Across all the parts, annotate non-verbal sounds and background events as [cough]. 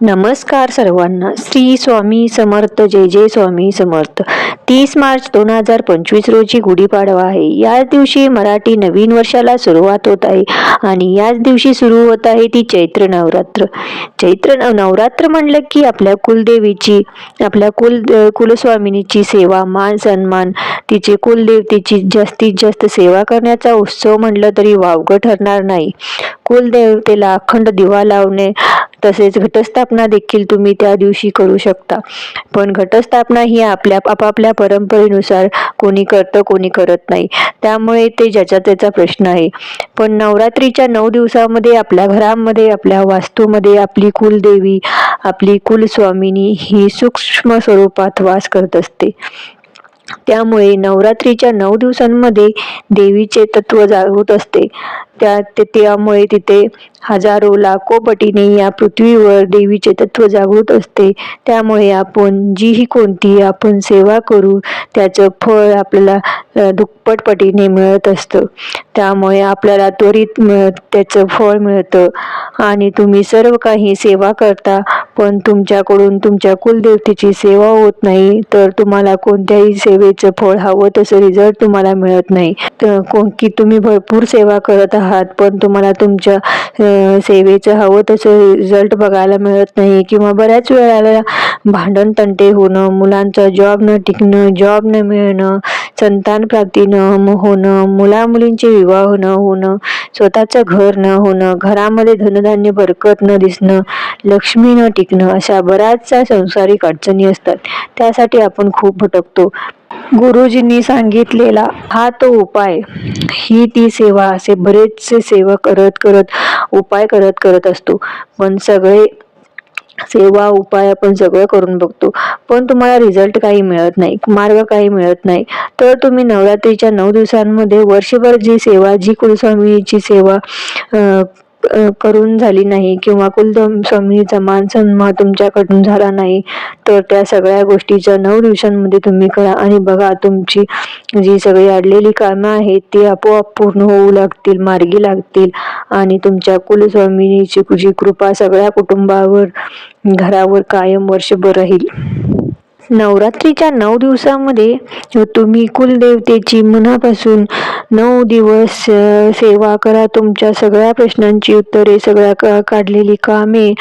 नमस्कार सर्वांना. श्री स्वामी समर्थ जय जय स्वामी समर्थ. तीस मार्च दोन हजार पंचवीस रोजी गुढीपाडवा आहे. याच दिवशी मराठी नवीन वर्षाला सुरुवात होत आहे आणि याच दिवशी सुरू होत आहे ती चैत्र नवरात्र. चैत्र नवरात्र म्हणलं की आपल्या कुलदेवीची आपल्या कुल कुलस्वामिनीची सेवा मान सन्मान तिचे कुलदेवतेची जास्तीत जास्त सेवा करण्याचा उत्सव म्हणलं तरी वावगं ठरणार नाही. कुलदेवतेला अखंड दिवा लावणे तसेच घटस्थापना देखील तुम्ही त्या दिवशी करू शकता. पण घटस्थापना ही आपल्या आपापल्या परंपरेनुसार कोणी करतं कोणी करत नाही. त्यामुळे ते ज्याचा त्याचा प्रश्न आहे. पण नवरात्रीच्या नऊ दिवसामध्ये आपल्या घरामध्ये आपल्या वास्तूमध्ये आपली कुलदेवी आपली कुलस्वामिनी ही सूक्ष्म स्वरूपात वास करत असते. त्यामुळे नवरात्रीच्या नऊ दिवसांमध्ये देवीचे तत्व जागृत असते. त्या त्यामुळे तिथे हजारो लाखो पटीने या पृथ्वीवर देवीचे तत्व जागृत असते. त्यामुळे आपण जीही कोणती आपण सेवा करू त्याचं फळ आपल्याला दुप्पट पटीने मिळत असतं. त्यामुळे आपल्याला त्वरित मिळ त्याचं फळ मिळतं. आणि तुम्ही सर्व काही सेवा करता पण तुमच्याकडून तुमच्या कुलदेवतेची सेवा होत नाही तर तुम्हाला कोणत्याही सेवेचं फळ हवं तसं रिझल्ट तुम्हाला मिळत नाही. तर की तुम्ही भरपूर सेवा करत आहात पण तुम्हाला तुमच्या सेवेचं हवं तसं रिझल्ट बघायला मिळत नाही किंवा बऱ्याच वेळेला भांडण तंटे होणं मुलांचा जॉब न टिकणं जॉब न मिळणं संतान प्राप्ती न होणं मुलामुलींचे विवाह न होणं स्वतःचं घर न होणं घरामध्ये धनधान्य बरकत न दिसणं लक्ष्मी न टिकणं अशा बऱ्याचशा संसारिक अडचणी असतात. त्यासाठी आपण खूप भटकतो. गुरुजींनी सांगितलेला हा तो उपाय. ही ती सेवा असे बरेचसे सेवा करत करत उपाय करत करत असतो. पण सगळे सेवा उपाय आपण सगळं करून बघतो. पण तुम्हाला रिझल्ट काही मिळत नाही मार्ग काही मिळत नाही. तर तुम्ही नवरात्रीच्या नऊ दिवसांमध्ये वर्षभर जी सेवा जी कुलस्वामीची सेवा करून झाली नाही किंवा कुलस्वामीचा मान सन्मान तुमच्याकडून झाला नाही तर त्या सगळ्या गोष्टीच्या नऊ दिवसांमध्ये तुम्ही करा आणि बघा तुमची जी सगळी अडलेली कामं आहेत ती आपोआप पूर्ण होऊ लागतील मार्गी लागतील आणि तुमच्या कुलस्वामिनीची जी कृपा सगळ्या कुटुंबावर घरावर कायम वर्षभर राहील. नवरात्रीच्या नऊ दिवसामध्ये तुम्ही कुलदेवतेची मनापासून नऊ दिवस सेवा करा. तुमच्या सगळ्या प्रश्नांची उत्तरे सगळ्या का काढलेली कामे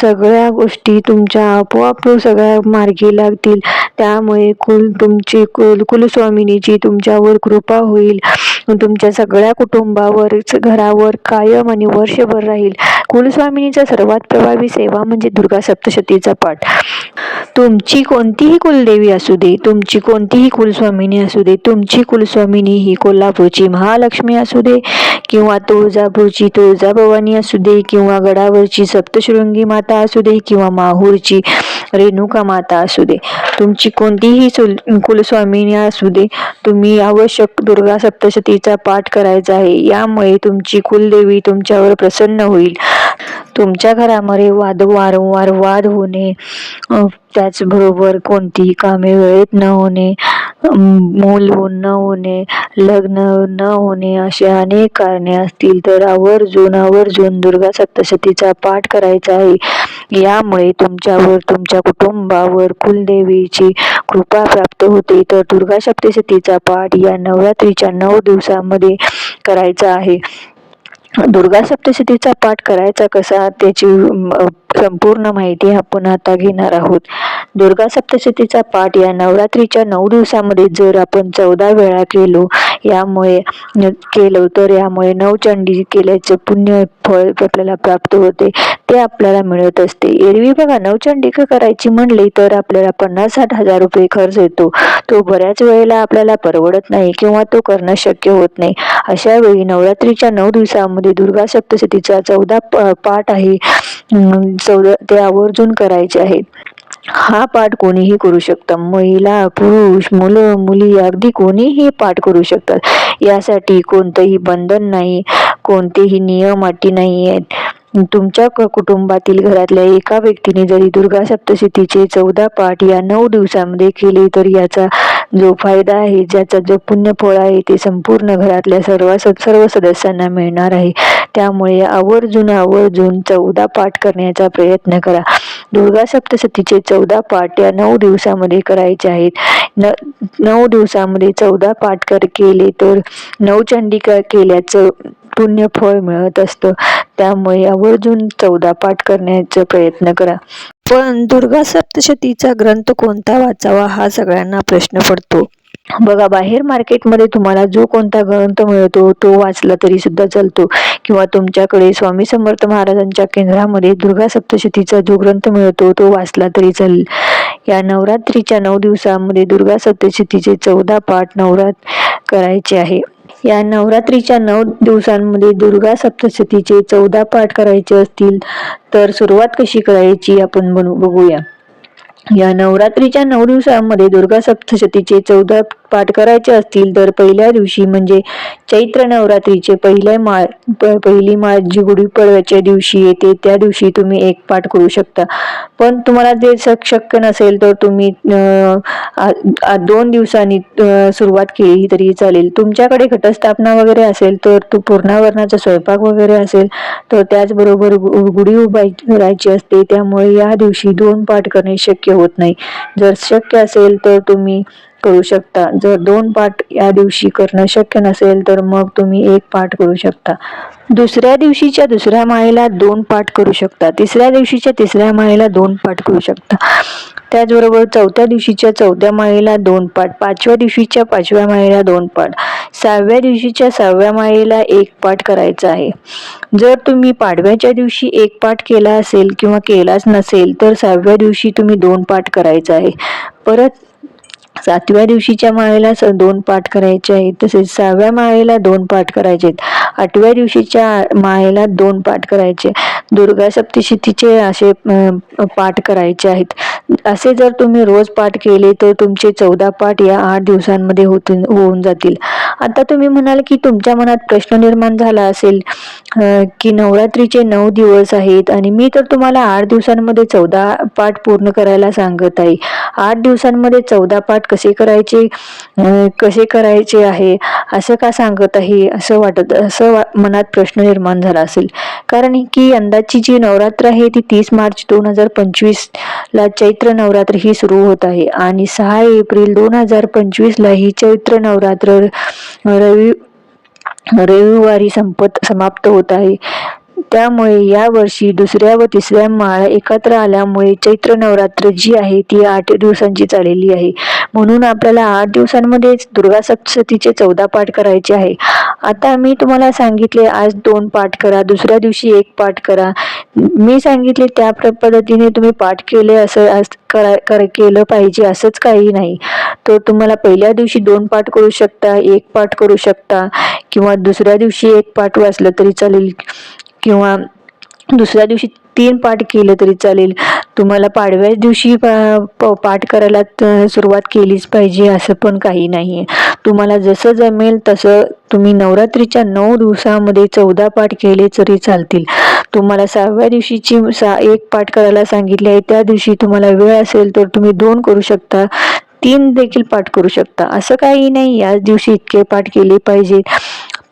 सगळ्या गोष्टी तुमच्या आपोआप सगळ्या मार्गी लागतील. त्यामुळे कुल तुमची कुल कुलस्वामिनीची तुमच्यावर कृपा होईल. तुमच्या सगळ्या कुटुंबावर घरावर कायम आणि वर्षभर राहील. कुलस्वामिनीचा सर्वात प्रभावी सेवा म्हणजे दुर्गा सप्तशतीचा पाठ. तुमची कोणतीही कुलदेवी असू दे तुमची कोणतीही कुलस्वामिनी असू दे तुमची कुलस्वामिनी ही कोल्हापूरची महालक्ष्मी असू दे किंवा तुळजापूरची तुळजाभवानी असू दे किंवा गडावरची सप्तशृंगी माता असू दे किंवा माहूरची रेणुका माता असू दे. तुमची कोणतीही सुल कुलस्वामिनी असू दे तुम्ही आवश्यक दुर्गा सप्तशतीचा पाठ करायचा आहे. यामुळे तुमची कुलदेवी तुमच्यावर प्रसन्न होईल. तुमच्या घरामध्ये वाद वारंवार वाद होणे त्याचबरोबर कोणतीही कामे वेळेत न होणे मूल हो- न होणे लग्न न होणे असे अनेक कारणे असतील तर आवर्जून आवर्जून दुर्गा सप्तशतीचा पाठ करायचा आहे. यामुळे तुमच्यावर तुमच्या कुटुंबावर कुलदेवीची कृपा प्राप्त होते. तर दुर्गा सप्तशतीचा पाठ या नवरात्रीच्या नऊ दिवसामध्ये करायचा आहे. दुर्गा सप्तशतीचा पाठ करायचा कसा? त्याची संपूर्ण माहिती आपण आता घेणार आहोत. दुर्गा सप्तशतीचा पाठ या नवरात्रीच्या नऊ दिवसामध्ये जर आपण चौदा वेळा केलो यामुळे केलं तर यामुळे नवचंडी केल्याचे पुण्य फळ आपल्याला प्राप्त होते. ते आपल्याला मिळत असते. एरवी बघा नवचंडिका करायची म्हणली तर आपल्याला पन्नास साठ हजार रुपये खर्च येतो. तो बऱ्याच वेळेला आपल्याला परवडत नाही किंवा तो करणं शक्य होत नाही. अशा वेळी नवरात्रीच्या नऊ दिवसामध्ये दुर्गा सप्तशतीचा चौदा पाठ आहे. अं, चौदा ते आवर्जून करायचे आहेत हा पाठ कोणीही करू शकतं. महिला पुरुष मुलं मुली अगदी कोणीही पाठ करू शकतात. यासाठी कोणतंही बंधन नाही कोणतेही नियम अटी नाही आहेत तुमच्या क- कुटुंबातील घरातल्या एका व्यक्तीने जरी दुर्गा सप्तशतीचे चौदा पाठ या नऊ दिवसामध्ये केले तर याचा जो फायदा आहे ज्याचा जो पुण्यफळ आहे ते संपूर्ण घरातल्या सर्व सर्व सदस्यांना मिळणार आहे. त्यामुळे आवर्जून आवर्जून चौदा पाठ करण्याचा प्रयत्न करा. दुर्गा सप्तशतीचे चौदा पाठ या नऊ दिवसामध्ये करायचे आहेत. न नऊ दिवसामध्ये चौदा पाठ कर केले तर नवचंडिका केल्याचं पुण्य फळ मिळत असतं. त्यामुळे आवर्जून चौदा पाठ करण्याचा प्रयत्न करा. पण दुर्गा सप्तशतीचा ग्रंथ कोणता वाचावा हा सगळ्यांना प्रश्न पडतो. बघा बाहेर मार्केटमध्ये तुम्हाला जो कोणता ग्रंथ मिळतो तो वाचला तरी सुद्धा चालतो. किंवा तुमच्याकडे स्वामी समर्थ महाराजांच्या केंद्रामध्ये दुर्गा सप्तशतीचा जो ग्रंथ मिळतो तो वाचला तरी चालेल या नवरात्रीच्या नऊ दिवसामध्ये दुर्गा सप्तशतीचे चौदा पाठ नवरात करायचे आहे. या नवरात्रीच्या नऊ दिवसांमध्ये दुर्गा सप्तशतीचे चौदा पाठ करायचे असतील तर सुरुवात कशी करायची आपण बनू बघूया. या नवरात्रीच्या नऊ दिवसांमध्ये दुर्गा सप्तशतीचे चौदा पाठ करायचे असतील तर पहिल्या दिवशी म्हणजे चैत्र नवरात्रीचे पहिले माळ पहिली माळ जी गुढीपाडव्याच्या दिवशी येते. त्या दिवशी तुम्ही एक पाठ करू शकता. पण तुम्हाला ते शक्य नसेल तर तुम्ही दोन दिवसांनी सुरुवात केली तरी चालेल. तुमच्याकडे घटस्थापना वगैरे असेल तर तू पूर्णावरणाचा स्वयंपाक वगैरे असेल तर त्याचबरोबर गुढी उभाय करायची असते त्यामुळे या दिवशी दोन पाठ करणे शक्य होत नाही. जर शक्य असेल तर तुम्ही करू शकता. जर दोन पाठ या दिवशी करणं शक्य नसेल तर मग तुम्ही एक पाठ करू शकता. दुसऱ्या दिवशीच्या दुसऱ्या माळेला दोन पाठ करू शकता. तिसऱ्या दिवशीच्या तिसऱ्या माळेला दोन पाठ करू शकता. त्याचबरोबर चौथ्या दिवशीच्या चौथ्या माळेला दोन पाठ पाचव्या दिवशीच्या पाचव्या माळेला दोन पाठ सहाव्या दिवशीच्या सहाव्या माळेला एक पाठ करायचा आहे. जर तुम्ही पाडव्याच्या दिवशी एक पाठ केला असेल किंवा केलाच नसेल तर सहाव्या दिवशी तुम्ही दोन पाठ करायचा आहे. परत सातव्या दिवशीच्या माळेला दोन पाठ करायचे आहेत. तसेच सहाव्या माळेला दोन पाठ करायचे आहेत. आठव्या दिवशीच्या माळेला दोन पाठ करायचे. दुर्गा सप्तशतीचे असे पाठ करायचे आहेत. असे जर तुम्ही रोज पाठ केले तर तुमचे चौदा पाठ या आठ दिवसांमध्ये होतून होऊन जातील. आता तुम्ही म्हणाल की तुमच्या मनात प्रश्न निर्माण झाला असेल की नवरात्रीचे नऊ दिवस आहेत आणि मी तर तुम्हाला आठ दिवसांमध्ये चौदा पाठ पूर्ण करायला सांगत आहे. आठ दिवसांमध्ये चौदा पाठ कसे करायचे? कसे करायचे आहे? असं का सांगत आहे? असं वाटत असं मनात प्रश्न निर्माण झाला असेल. कारण की यंदाची जी नवरात्र आहे ती तीस मार्च दोन हजार पंचवीस ला चैत्र नवरात्र ही सुरू होत आहे आणि सहा एप्रिल दोन हजार पंचवीस ला ही चैत्र नवरात्र रवि रविवारी संपत समाप्त होत आहे. त्यामुळे या वर्षी दुसऱ्या व तिसऱ्या माळा एकत्र आल्यामुळे चैत्र नवरात्र जी आहे ती आठ दिवसांची चाललेली आहे. म्हणून आपल्याला आठ दिवसांमध्येच दुर्गा सप्तशतीचे चौदा पाठ करायचे आहे. आता मी तुम्हाला सांगितले आज दोन पाठ करा दुसऱ्या दिवशी एक पाठ करा. मी सांगितले त्या पद्धतीने तुम्ही पाठ केले असं करा कर केलं पाहिजे असंच काही नाही. तर तुम्हाला पहिल्या दिवशी दोन पाठ करू शकता एक पाठ करू शकता किंवा दुसऱ्या दिवशी एक पाठ वाचलं तरी चालेल किंवा दुसऱ्या दिवशी तीन पाठ केलं तरी चालेल. तुम्हाला पाडव्याच दिवशी पा पाठ करायला सुरुवात केलीच पाहिजे असं पण काही नाही आहे तुम्हाला जसं जमेल तसं तुम्ही नवरात्रीच्या नऊ दिवसामध्ये चौदा पाठ केले तरी चालतील. तुम्हाला सहाव्या दिवशीची सा एक पाठ करायला सांगितली आहे. त्या दिवशी तुम्हाला वेळ असेल तर तुम्ही दोन करू शकता. तीन देखील पाठ करू शकता. असं काही नाही. याच दिवशी इतके पाठ केले पाहिजेत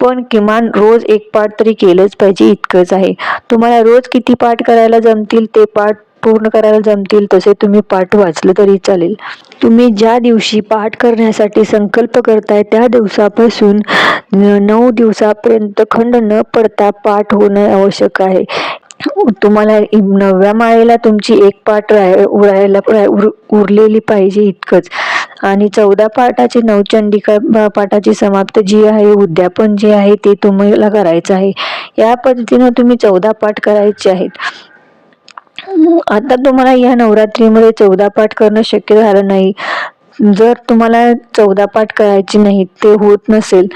पण किमान रोज एक पाठ तरी केलंच पाहिजे. इतकंच आहे. तुम्हाला रोज किती पाठ करायला जमतील ते पाठ पूर्ण करायला जमतील तसे तुम्ही पाठ वाचलं तरी चालेल. तुम्ही ज्या दिवशी पाठ करण्यासाठी संकल्प करताय त्या दिवसापासून नऊ दिवसापर्यंत खंड न पडता पाठ होणं आवश्यक आहे. तुम्हाला नवव्या माळेला तुमची एक पाठ राहायला उरलेली पाहिजे इतकंच. आणि चौदा पाठाची नवचंडिका पाठाची समाप्त जी आहे उद्यापन जे आहे ते तुम्हाला करायचं आहे. या पद्धतीनं तुम्ही चौदा पाठ करायचे आहेत. आता तुम्हाला या नवरात्रीमध्ये चौदा पाठ करणं शक्य झालं नाही. जर तुम्हाला चौदा पाठ करायचे नाही ते होत नसेल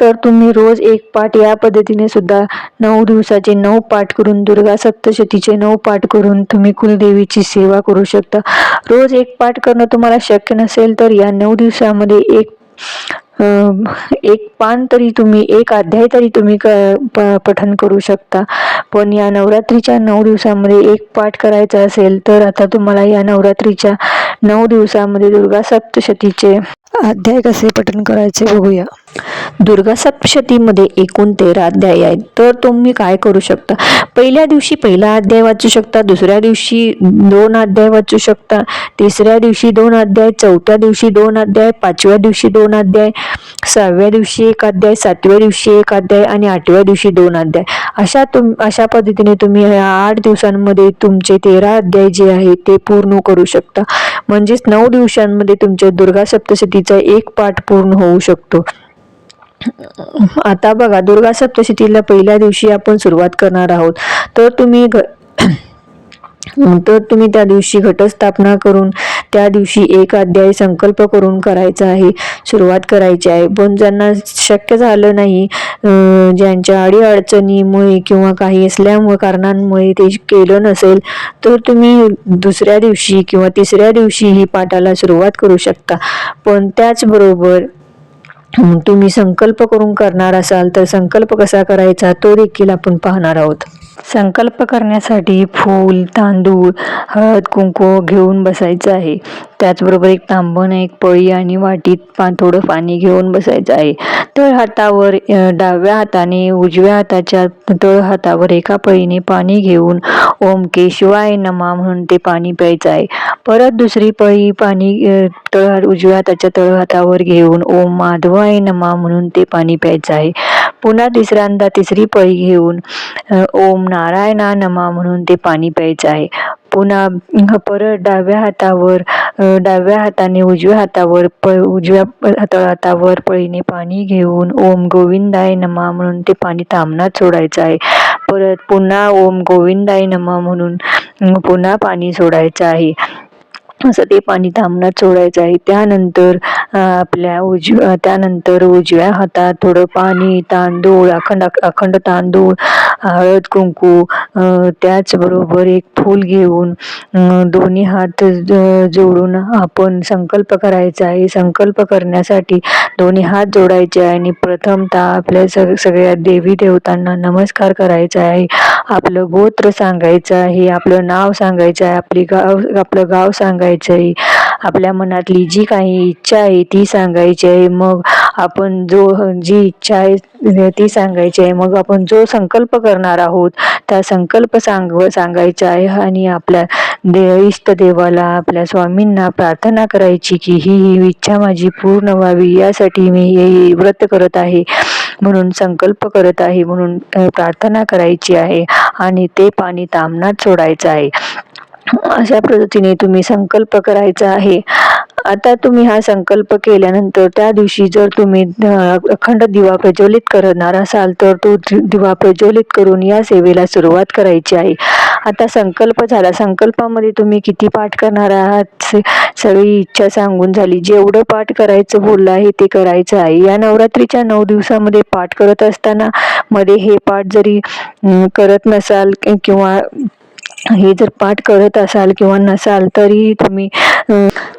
तर तुम्ही रोज एक पाठ या पद्धतीने सुद्धा नऊ दिवसाचे नऊ पाठ करून दुर्गा सप्तशतीचे नऊ पाठ करून तुम्ही कुलदेवीची सेवा करू शकता. रोज एक पाठ करणं तुम्हाला शक्य नसेल तर या नऊ दिवसामध्ये एक एक पान तरी तुम्ही एक अध्याय तरी तुम्ही पठन करू शकता. पण या नवरात्रीच्या नऊ दिवसामध्ये एक पाठ करायचा असेल तर आता तुम्हाला या नवरात्रीच्या नऊ दिवसामध्ये दुर्गा सप्तशतीचे अध्याय कसे पठन करायचे बघूया. दुर्गा सप्तशतीमध्ये एकूण तेरा अध्याय आहेत. तर तुम्ही काय करू शकता? पहिल्या दिवशी पहिला अध्याय वाचू शकता दुसऱ्या दिवशी दोन अध्याय वाचू शकता तिसऱ्या दिवशी दोन अध्याय चौथ्या दिवशी दोन अध्याय पाचव्या दिवशी दोन अध्याय सहाव्या दिवशी एक अध्याय सातव्या दिवशी एक अध्याय आणि आठव्या दिवशी दोन अध्याय. अशा तुम अशा पद्धतीने तुम्ही या आठ दिवसांमध्ये तुमचे तेरा अध्याय जे आहे ते पूर्ण करू शकता. म्हणजेच नऊ दिवसांमध्ये तुमच्या दुर्गा सप्तशती सप्तशतीचा एक पाठ पूर्ण होऊ शकतो. आता बघा दुर्गा सप्तशतीला पहिल्या दिवशी आपण सुरुवात करणार आहोत. तर तुम्ही घ [clears throat] तर तुम्ही त्या दिवशी घटस्थापना करून त्या दिवशी एक अध्याय संकल्प करून करायचा आहे सुरुवात करायची आहे. पण ज्यांना शक्य झालं नाही ज्यांच्या अडीअडचणीमुळे किंवा काही असल्यामुळे कारणांमुळे ते केलं नसेल तर तुम्ही दुसऱ्या दिवशी किंवा तिसऱ्या दिवशी ही पाठाला सुरुवात करू शकता. पण त्याचबरोबर तुम्ही संकल्प करून करणार असाल तर संकल्प कसा करायचा तो देखील आपण पाहणार आहोत. संकल्प करण्यासाठी फूल तांदूळ हळद कुंकू घेऊन बसायचं आहे. त्याचबरोबर एक तांबण एक पळी आणि वाटीत पा थोडं पाणी घेऊन बसायचं आहे. तळ हातावर डाव्या हाताने उजव्या हाताच्या तळ हातावर एका पळीने पाणी घेऊन ओम केशवाय नमा म्हणून ते पाणी प्यायचं आहे. परत दुसरी पळी पाणी तळ हात- उजव्या हाताच्या तळ हातावर घेऊन ओम माधवाय नमा म्हणून ते पाणी प्यायचं आहे. पुन्हा तिसऱ्यांदा तिसरी पळी घेऊन ओम नारायणा नमा म्हणून ते पाणी प्यायचं आहे. पुन्हा परत डाव्या हातावर डाव्या हाताने उजव्या हातावर प उजव्या प- तळहातावर पळीने पाणी घेऊन ओम गोविंदाय नमा म्हणून ते पाणी तामनात सोडायचं आहे. परत पुन्हा ओम गोविंदाय नमा म्हणून पुन्हा पाणी सोडायचं आहे. असं ते पाणी थांबण्यात सोडायचं आहे. त्यानंतर आपल्या उजव्या त्यानंतर उजव्या हातात थोडं पाणी तांदूळ अखंड अखंड तांदूळ हळद कुंकू त्याचबरोबर एक फूल घेऊन दोन्ही हात जोडून आपण संकल्प करायचा आहे. संकल्प करण्यासाठी दोन्ही हात जोडायचे आहे आणि प्रथमतः आपल्या सग सगळ्या देवी देवतांना नमस्कार करायचा आहे. आपलं गोत्र सांगायचं आहे आपलं नाव सांगायचं आहे आपली गाव आपलं गाव सांगायचं आहे. आपल्या मनातली जी काही इच्छा आहे ती सांगायची आहे. मग आपण जो जी इच्छा आहे ती सांगायची आहे. मग आपण जो संकल्प करणार आहोत त्या संकल्प सांग सांगायचा आहे. आणि आपल्या दे इष्ट देवाला आपल्या स्वामींना प्रार्थना करायची की ही ही इच्छा माझी पूर्ण व्हावी. यासाठी मी हे व्रत करत आहे. म्हणून संकल्प करत आहे. म्हणून प्रार्थना करायची आहे. आणि ते पाणी तामनात सोडायचं आहे. अशा पद्धतीने तुम्ही संकल्प करायचा आहे. आता तुम्ही हा संकल्प केल्यानंतर त्या दिवशी जर तुम्ही अखंड दिवा प्रज्वलित करणार असाल तर तो दि- दिवा प्रज्वलित करून या सेवेला सुरुवात करायची आहे. आता संकल्प झाला. संकल्पामध्ये तुम्ही किती पाठ करणार आहात? सगळी इच्छा सांगून झाली. जेवढं पाठ करायचं बोललं आहे ते करायचं आहे. या नवरात्रीच्या नऊ दिवसामध्ये पाठ करत असताना मध्ये हे पाठ जरी करत नसाल किंवा हे जर पाठ करत असाल किंवा नसाल तरीही तुम्ही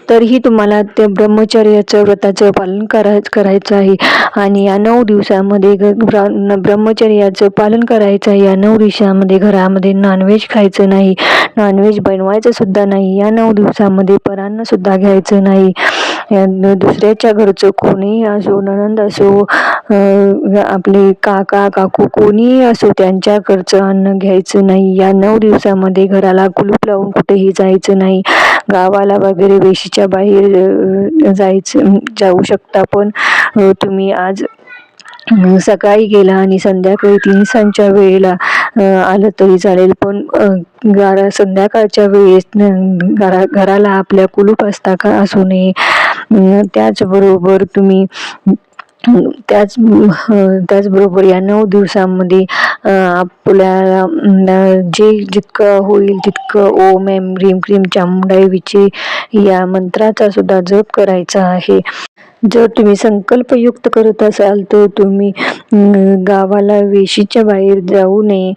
तरीही तुम्हाला ते ब्रह्मचर्याचं व्रताचं पालन करा करायचं आहे. आणि या नऊ दिवसामध्ये ग- ब्रह्मचर्याचं पालन करायचं आहे. या नऊ दिवसामध्ये घरामध्ये नॉनव्हेज खायचं नाही. नॉनव्हेज बनवायचं सुद्धा नाही. या नऊ दिवसामध्ये परान्न सुद्धा घ्यायचं नाही. या दुसऱ्याच्या घरचं कोणीही असो ननंद असो आपले काका काकू कोणीही असो त्यांच्याकडचं अन्न घ्यायचं नाही. या नऊ दिवसामध्ये घराला कुलूप लावून कुठेही जायचं नाही. गावाला वगैरे वेशीच्या बाहेर जायचं जाऊ शकता. पण तुम्ही आज सकाळी गेला आणि संध्याकाळी तीन सांच्या वेळेला आलं तरी चालेल. पण घरा संध्याकाळच्या वेळेस घरा घराला आपल्या कुलूप असता का? असू नये. त्याचबरोबर तुम्ही त्याच त्याचबरोबर या नऊ दिवसांमध्ये आपल्याला जे जितकं होईल तितकं ओम एम ह्रीम क्रीम चामुंडाई विचे या मंत्राचा सुद्धा जप करायचा आहे. जर तुम्ही संकल्पयुक्त करत असाल तर तुम्ही गावाला वेशीच्या बाहेर जाऊ नये.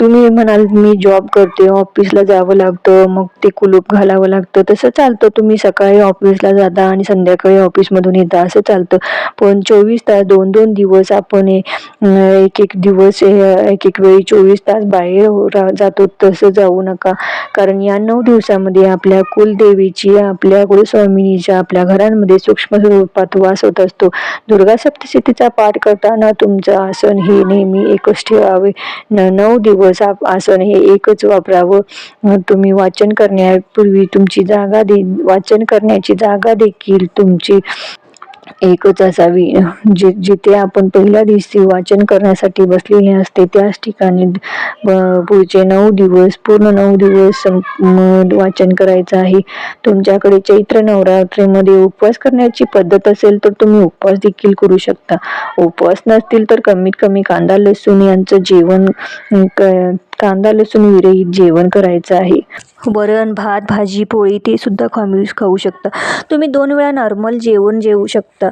तुम्ही म्हणाल मी जॉब करते ऑफिसला जावं लागतं मग ते कुलूप घालावं लागतं. तसं चालतं. तुम्ही सकाळी ऑफिसला जाता आणि संध्याकाळी ऑफिसमधून येता. असं चालतं. पण चोवीस तास दोन दोन दिवस आपण एक एक दिवस एक एक वेळी चोवीस तास बाहेर रा- जातो तसं जाऊ नका. कारण या नऊ दिवसामध्ये आपल्या कुलदेवीची आपल्या कुलस्वामिनीच्या आपल्या घरांमध्ये सूक्ष्म स्वरूपात वास होत असतो. दुर्गा सप्तशतीचा पाठ करताना तुमचं आसन हे नेहमी एकच ठेवावे. न नऊ दिवस आसन हे एकच वापरावं. तुम्ही वाचन करण्यापूर्वी तुमची जागा दे वाचन करण्याची जागा देखील तुमची एकच असावी. जे जिथे आपण पहिल्या दिवशी वाचन करण्यासाठी बसलेले असते त्याच ठिकाणी पुढचे नऊ दिवस पूर्ण नऊ दिवस सं- म- वाचन करायचं आहे. तुमच्याकडे चैत्र नवरात्रीमध्ये उपवास करण्याची पद्धत असेल तर तुम्ही उपवास देखील करू शकता. उपवास नसतील तर कमीत कमी कांदा लसूण यांचं जेवण क- कांदा लसूण विरहित जेवण करायचं आहे. वरण भात भाजी पोळी ते सुद्धा खाऊ खाऊ शकता. तुम्ही दोन वेळा नॉर्मल जेवण जेवू शकता.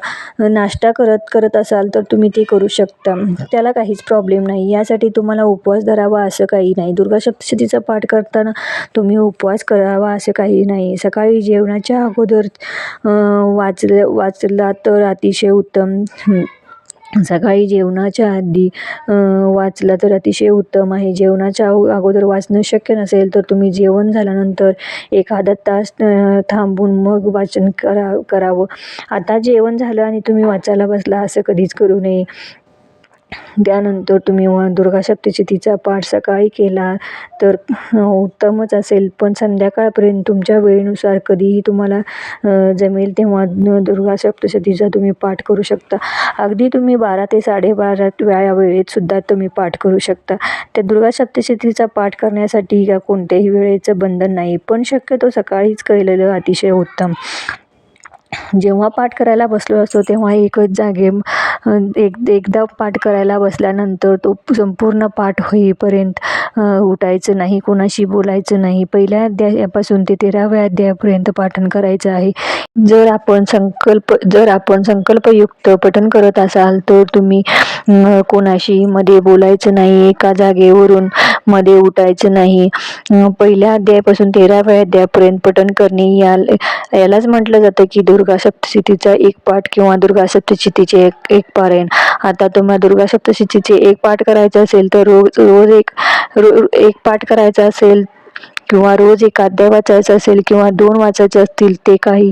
नाश्ता करत करत असाल तर तुम्ही ते करू शकता. त्याला काहीच प्रॉब्लेम नाही. यासाठी तुम्हाला उपवास धरावा असं काही नाही. दुर्गा सप्तशतीचा पाठ करताना तुम्ही उपवास करावा असं काही नाही. सकाळी जेवणाच्या अगोदर वाचलं वाचला तर अतिशय उत्तम. सकाळी जेवणाच्या आधी वाचला तर अतिशय उत्तम आहे. जेवणाच्या अगोदर वाचणं शक्य नसेल तर तुम्ही जेवण झाल्यानंतर एखादा तास थांबून मग वाचन करा करावं. आता जेवण झालं आणि तुम्ही वाचायला बसला असं कधीच करू नये. त्यानंतर तुम्ही व दुर्गा तिचा पाठ सकाळी केला तर उत्तमच असेल. पण संध्याकाळपर्यंत तुमच्या वेळेनुसार कधीही तुम्हाला जमेल तेव्हा दुर्गा सप्तशतीचा तुम्ही पाठ करू शकता. अगदी तुम्ही बारा ते साडेबारा या वेळेतसुद्धा तुम्ही पाठ करू शकता. त्या दुर्गा सप्तशतीचा पाठ करण्यासाठी का कोणत्याही वेळेचं बंधन नाही पण शक्यतो सकाळीच केलेलं अतिशय उत्तम. जेव्हा पाठ करायला बसलो असतो तेव्हा एकच जागे एक एकदा पाठ करायला बसल्यानंतर तो संपूर्ण पाठ होईपर्यंत उठायचं नाही कोणाशी बोलायचं नाही. पहिल्या अध्यायापासून ते तेराव्या अध्यायापर्यंत पाठन करायचं आहे. जर आपण संकल्प जर आपण संकल्पयुक्त पठन करत असाल तर तुम्ही कोणाशी मध्ये बोलायचं नाही एका जागेवरून मध्ये उठायचं नाही. पहिल्या अध्यायापासून तेराव्या अध्यायापर्यंत पठन करणे या यालाच म्हटलं जातं की दुर्गा सप्तशतीचा एक पाठ किंवा दुर्गा सप्तशतीचे एक एक पारायण. आता तुम्हाला दुर्गा सप्तशतीचे एक पाठ करायचे असेल तर रोज रोज एक रो एक पाठ करायचा असेल किंवा रोज एक अध्याय वाचायचा असेल किंवा दोन वाचायचे असतील ते काही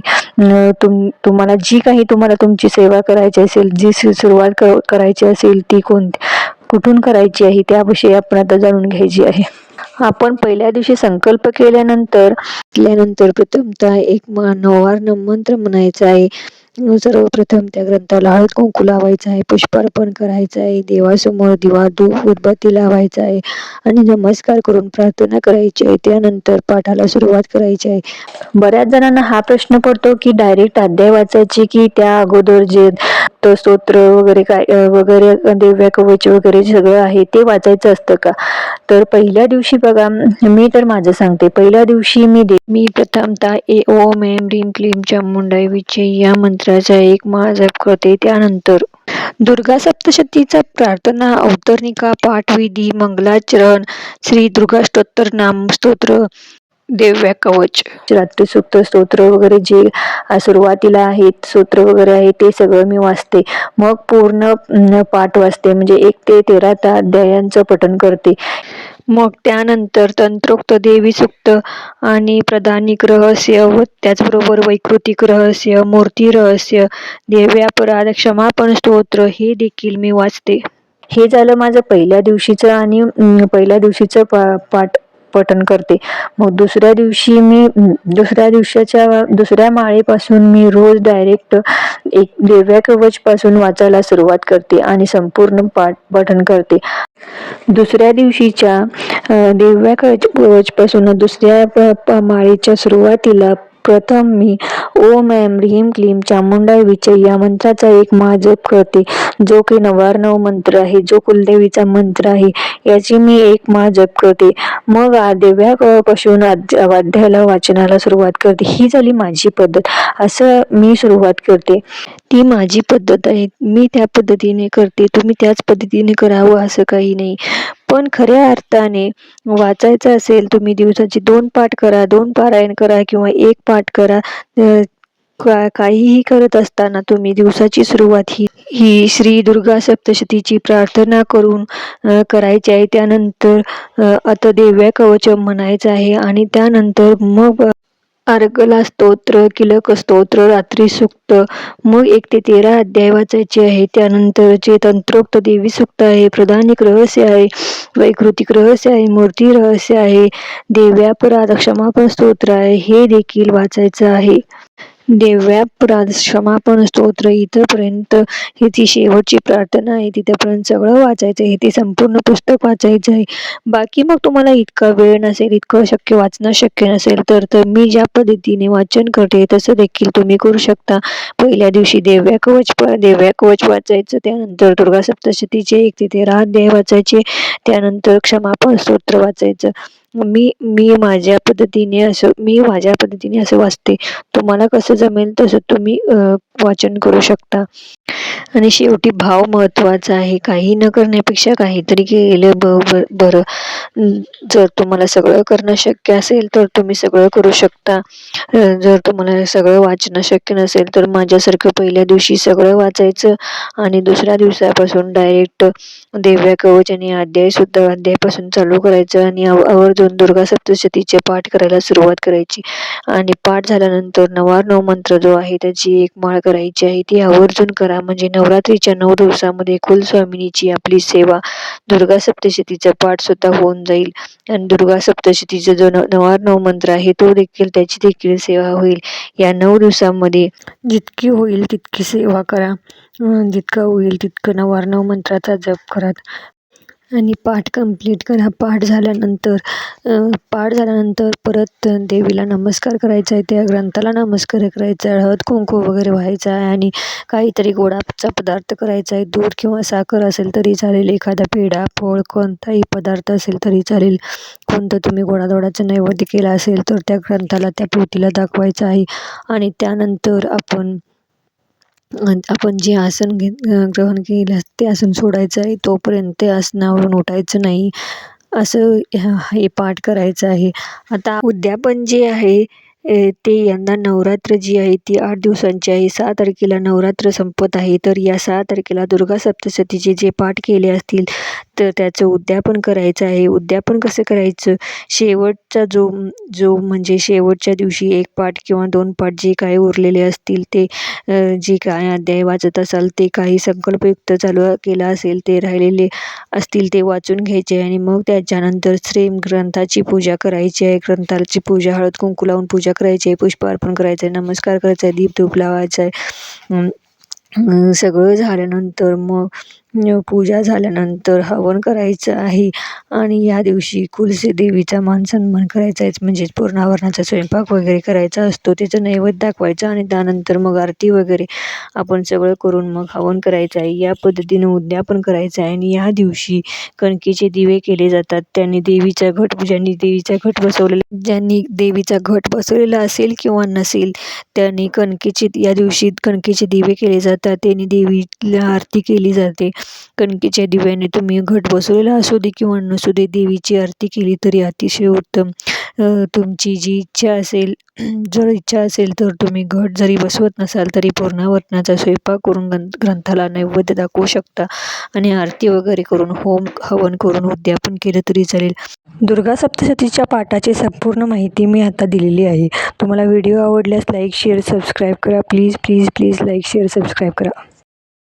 तुम तुम्हाला जी काही तुम्हाला तुमची सेवा करायची असेल जी सुरुवात करायची असेल ती कोणती कुठून करायची आहे त्याविषयी आपण आता जाणून घ्यायची आहे. आपण पहिल्या दिवशी संकल्प केल्यानंतर केल्यानंतर प्रथमतः एक नवार मंत्र म्हणायचा आहे. सर्वप्रथम त्या ग्रंथाला हळद कुंकू लावायचं आहे पुष्पार्पण करायचं आहे देवासमोर दिवा धूप उदबत्ती लावायचा आहे आणि नमस्कार करून प्रार्थना करायची आहे. त्यानंतर पाठाला सुरुवात करायची आहे. बऱ्याच जणांना हा प्रश्न पडतो की डायरेक्ट अध्याय वाचायची की त्या अगोदर जे तो स्तोत्र वगैरे काय वगैरे दिव्या कवच वगैरे सगळं आहे ते वाचायचं असतं का? तर पहिल्या दिवशी बघा मी तर माझं सांगते. पहिल्या दिवशी मी दे मी प्रथमतः ए ओम एम रीम क्लीम चामुंडाई विचे या मंत्राचा एक माळ करते त्यानंतर दुर्गा सप्तशतीचा प्रार्थना अवतरणिका पाठविधी मंगलाचरण श्री दुर्गाष्टोत्तर नाम स्तोत्र दिव्या कवच. रात्री सुक्त स्तोत्र वगैरे जे सुरुवातीला आहेत स्तोत्र वगैरे आहे ते सगळं मी वाचते. मग पूर्ण पाठ वाचते. म्हणजे एक ते तेरा त्या अध्यायांचं पठण करते. मग त्यानंतर तंत्रोक्त देवी सुक्त आणि प्रधानिक रहस्य व त्याचबरोबर वैकृतिक रहस्य मूर्ती रहस्य देव्यापराध क्षमापण स्तोत्र हे देखील मी वाचते. हे झालं माझं पहिल्या दिवशीचं आणि पहिल्या दिवशीचं पा पाठ. पठण करते. मग दुसऱ्या दिवशी मी दुसऱ्या दिवसाच्या दुसऱ्या माळेपासून मी रोज डायरेक्ट एक देव्या कवच पासून वाचायला सुरुवात करते आणि संपूर्ण पाठ पठण करते. दुसऱ्या दिवशीच्या देव्या दिव्या कवच पासून दुसऱ्या माळेच्या सुरुवातीला प्रथम मी ओम ऐं ह्रीम क्लीम चामुंडा विचय या मंत्राचा एक महाजप करते. जो की नवार्णव मंत्र आहे जो कुलदेवीचा मंत्र आहे. याची मी एक माळ जप करते. मग आ- देव्यापासून वाद्याला वाचनाला सुरुवात करते. ही झाली माझी पद्धत. असं मी सुरुवात करते. ती माझी पद्धत आहे. मी त्या पद्धतीने करते. तुम्ही त्याच पद्धतीने करावं असं काही नाही. पण खऱ्या अर्थाने वाचायचं असेल तुम्ही दिवसाची दोन पाठ करा. दोन पारायण करा किंवा एक पाठ करा. का काहीही करत असताना तुम्ही दिवसाची सुरुवात ही ही श्री दुर्गा सप्तशतीची प्रार्थना करून करायची आहे. त्यानंतर आता देव्या कवचम म्हणायचं आहे आणि त्यानंतर मग अर्गला स्तोत्र किलक स्तोत्र रात्री सुक्त मग एक ते तेरा अध्याय वाचायचे आहे. त्यानंतर जे तंत्रोक्त देवी सुक्त आहे प्रधानिक रहस्य आहे वैकृतिक रहस्य आहे मूर्ती रहस्य आहे देव्यापराध क्षमापण स्तोत्र आहे हे देखील वाचायचं आहे. देव्यापराध क्षमापण स्तोत्र इथंपर्यंत ही ती शेवटची प्रार्थना आहे. तिथंपर्यंत सगळं वाचायचं आहे. ते संपूर्ण पुस्तक वाचायचं आहे. बाकी मग तुम्हाला इतका वेळ नसेल इतकं शक्य वाचणं शक्य नसेल तर तर मी ज्या पद्धतीने वाचन करते तसं देखील तुम्ही करू शकता. पहिल्या दिवशी देव्या कवच प- देव्या कवच वाचायचं त्यानंतर दुर्गा सप्तशतीचे एक तिथे राहत अध्याय वाचायचे त्यानंतर क्षमापण स्तोत्र वाचायचं. मी मी माझ्या पद्धतीने असं मी माझ्या पद्धतीने असं वाचते. तुम्हाला कसं जमेल तसं तुम्ही वाचन करू शकता. आणि शेवटी भाव महत्त्वाचा आहे. काही न करण्यापेक्षा काहीतरी केलं ब बरं. जर तुम्हाला सगळं करणं शक्य असेल तर तुम्ही सगळं करू शकता. जर तुम्हाला सगळं वाचणं शक्य नसेल तर माझ्यासारखं पहिल्या दिवशी सगळं वाचायचं आणि दुसऱ्या दिवसापासून डायरेक्ट देव्या कवच आणि अध्यायसुद्धा अध्यायपासून चालू करायचं आणि आवर्जून आवर्जून दुर्गा सप्तशतीचे पाठ करायला सुरुवात करायची. आणि पाठ झाल्यानंतर नवार्णव मंत्र जो आहे त्याची एक माळ करायची आहे. ती आवर्जून करा. म्हणजे नवरात्रीच्या नऊ दिवसामध्ये कुलस्वामिनीची आपली सेवा दुर्गा सप्तशतीचा पाठ सुद्धा होऊन जाईल. आणि दुर्गा सप्तशतीचा जो न नऊ मंत्र आहे तो देखील त्याची देखील सेवा होईल. या नऊ दिवसामध्ये जितकी होईल तितकी सेवा करा. जितकं होईल तितकं नवार्णव मंत्राचा जप करा. आणि पाठ कंप्लीट करा. पाठ झाल्यानंतर पाठ झाल्यानंतर परत देवीला नमस्कार करायचा आहे. त्या ग्रंथाला नमस्कार करायचा आहे. हळद कुंकू वगैरे व्हायचा आहे आणि काहीतरी गोडाचा पदार्थ करायचा आहे. दूध किंवा साखर असेल तरी चालेल. एखादा पेढा फळ कोणताही पदार्थ असेल तरी चालेल. कोणतं तुम्ही गोडाधोडाचं नैवेद्य केला असेल तर त्या ग्रंथाला त्या पोथीला दाखवायचं आहे. आणि त्यानंतर आपण आपण जे आसन घे ग्रहण केलं ते आसन सोडायचं आहे. तोपर्यंत ते आसनावरून उठायचं नाही. असं हे पाठ करायचं आहे. आता उद्यापन जे आहे ते यंदा नवरात्र जी आहे ती आठ दिवसांची आहे. सहा तारखेला नवरात्र संपत आहे. तर या सहा तारखेला दुर्गा सप्तशतीचे जे पाठ केले असतील तर त्याचं उद्यापन करायचं आहे. उद्यापन कसं करायचं? शेवटचा जो जो म्हणजे शेवटच्या दिवशी एक पाठ किंवा दोन पाठ जे काही उरलेले असतील ते जे काय अध्याय वाचत असाल ते काही संकल्पयुक्त चालू केला असेल ते राहिलेले असतील ते वाचून घ्यायचे आणि मग त्याच्यानंतर श्रेम ग्रंथाची पूजा करायची आहे. ग्रंथाची पूजा हळद कुंकू लावून पूजा करायची आहे. पुष्प अर्पण करायचं आहे. नमस्कार करायचा आहे. दीप धूप लावायचा आहे. सगळं झाल्यानंतर मग पूजा झाल्यानंतर हवन करायचं आहे. आणि या दिवशी कुलसे देवीचा मान सन्मान करायचा आहे. म्हणजेच पूर्णावरणाचा स्वयंपाक वगैरे करायचा असतो. त्याचं नैवेद्य दाखवायचं आणि त्यानंतर मग आरती वगैरे आपण सगळं करून मग हवन करायचं आहे. या पद्धतीनं उद्यापन करायचं आहे. आणि या दिवशी कणकेचे दिवे केले जातात. त्यांनी देवीचा घट ज्यांनी देवीचा घट बसवलेला ज्यांनी देवीचा घट बसवलेला असेल किंवा नसेल त्यांनी कणकेचे या दिवशी कणकेचे दिवे केले जातात. त्यांनी देवीला आरती केली जाते. कणकेच्या दिव्याने तुम्ही घट बसवलेला असू दे किंवा नसू दे देवीची आरती केली तरी अतिशय उत्तम. तुमची जी इच्छा असेल [clears throat] जर इच्छा असेल तर तुम्ही घट जरी बसवत नसाल तरी पूर्णावर्तनाचा स्वयंपाक करून ग्रं ग्रंथाला नैवेद्य दाखवू शकता आणि आरती वगैरे करून होम हवन करून उद्यापन केलं तरी चालेल. दुर्गा सप्तशतीच्या पाठाची संपूर्ण माहिती मी आता दिलेली आहे. तुम्हाला व्हिडिओ आवडल्यास लाईक शेअर सबस्क्राईब करा. Please please please like share subscribe करा.